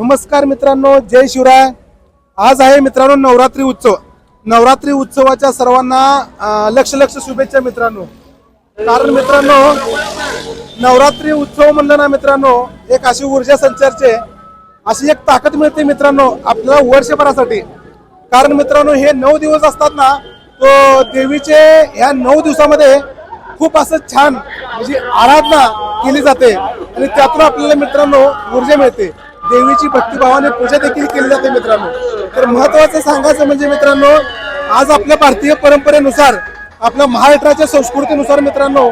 नमस्कार मित्रांनो जय शिवराय. आज आहे मित्रांनो नवरात्री उत्सव. नवरात्री उत्सवाच्या सर्वांना लक्ष लक्ष शुभेच्छा मित्रांनो. कारण मित्रांनो नवरात्री उत्सव म्हणलं ना मित्रांनो एक अशी ऊर्जा संचारचे अशी एक ताकद मिळते मित्रांनो आपल्याला वर्षभरासाठी. कारण मित्रांनो हे नऊ दिवस असतात ना तो देवीचे ह्या नऊ दिवसामध्ये खूप असं छान म्हणजे आराधना केली जाते. आणि त्यातून आपल्याला मित्रांनो ऊर्जा मिळते. देवीची भक्तिभावाने पूजा देखील केली जाते मित्रांनो. तर महत्वाचं सांगायचं म्हणजे मित्रांनो आज आपल्या भारतीय परंपरेनुसार आपल्या महाराष्ट्राच्या संस्कृतीनुसार मित्रांनो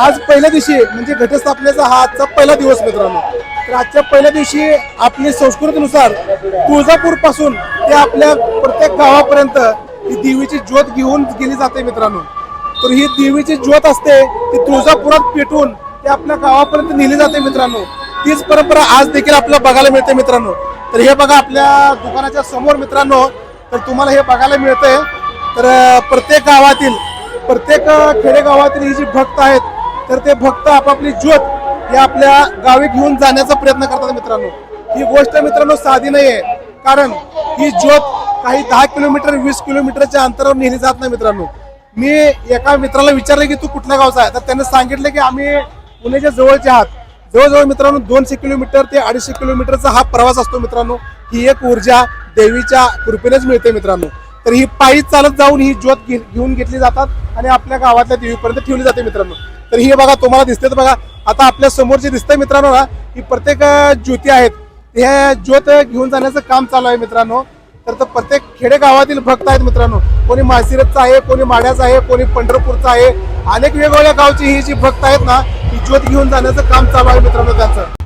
आज पहिल्या दिवशी म्हणजे घटस्थापनेचा हा आजचा पहिला दिवस मित्रांनो. तर आजच्या पहिल्या दिवशी आपली संस्कृतीनुसार तुळजापूरपासून ते आपल्या प्रत्येक गावापर्यंत ही देवीची ज्योत घेऊन गेली जाते मित्रांनो. तर ही देवीची ज्योत असते ती तुळजापुरात पेटून ते आपल्या गावापर्यंत नेली जाते मित्रांनो. तीच परंपरा आज देखील आपल्याला बघायला मिळते मित्रांनो. तर हे बघा आपल्या दुकानाच्या समोर मित्रांनो तर तुम्हाला हे बघायला मिळतंय. तर प्रत्येक गावातील प्रत्येक खेडेगावातील ही जी भक्त आहेत तर ते भक्त आपापली ज्योत हे आपल्या गावी घेऊन जाण्याचा प्रयत्न करतात मित्रांनो. ही गोष्ट मित्रांनो साधी नाही आहे कारण ही ज्योत काही दहा किलोमीटर वीस किलोमीटरच्या अंतरावर नेली जात नाही मित्रांनो. मी एका मित्राला विचारलं की तू कुठल्या गावचा आहे? तर त्याने सांगितलं की आम्ही पुण्याच्या जवळचे आहात. जवळजवळ मित्रांनो दोनशे किलोमीटर ते अडीचशे किलोमीटरचा हा प्रवास असतो मित्रांनो. ही एक ऊर्जा देवीच्या कृपेनेच मिळते मित्रांनो. तर ही पायी चालत जाऊन ही ज्योत घे- घेऊन घेतली जातात आणि आपल्या गावातल्या देवीपर्यंत ठेवली जाते मित्रांनो. तर ही बघा तुम्हाला दिसते तर बघा आता आपल्यासमोर जे दिसतंय मित्रांनो ना ही प्रत्येक ज्योती आहेत. ह्या ज्योत घेऊन जाण्याचं काम चालू आहे मित्रांनो. तर प्रत्येक खेडेगावातील भक्त आहेत मित्रांनो. कोणी माळशिरसचा आहे कोणी माड्याचा आहे कोणी पंढरपूरचा आहे. अनेक वेगवेगळ्या गावची ही जी भक्त आहेत ना ही ज्योत घेऊन जाण्याचं काम चालू आहे मित्रांनो त्यांचं.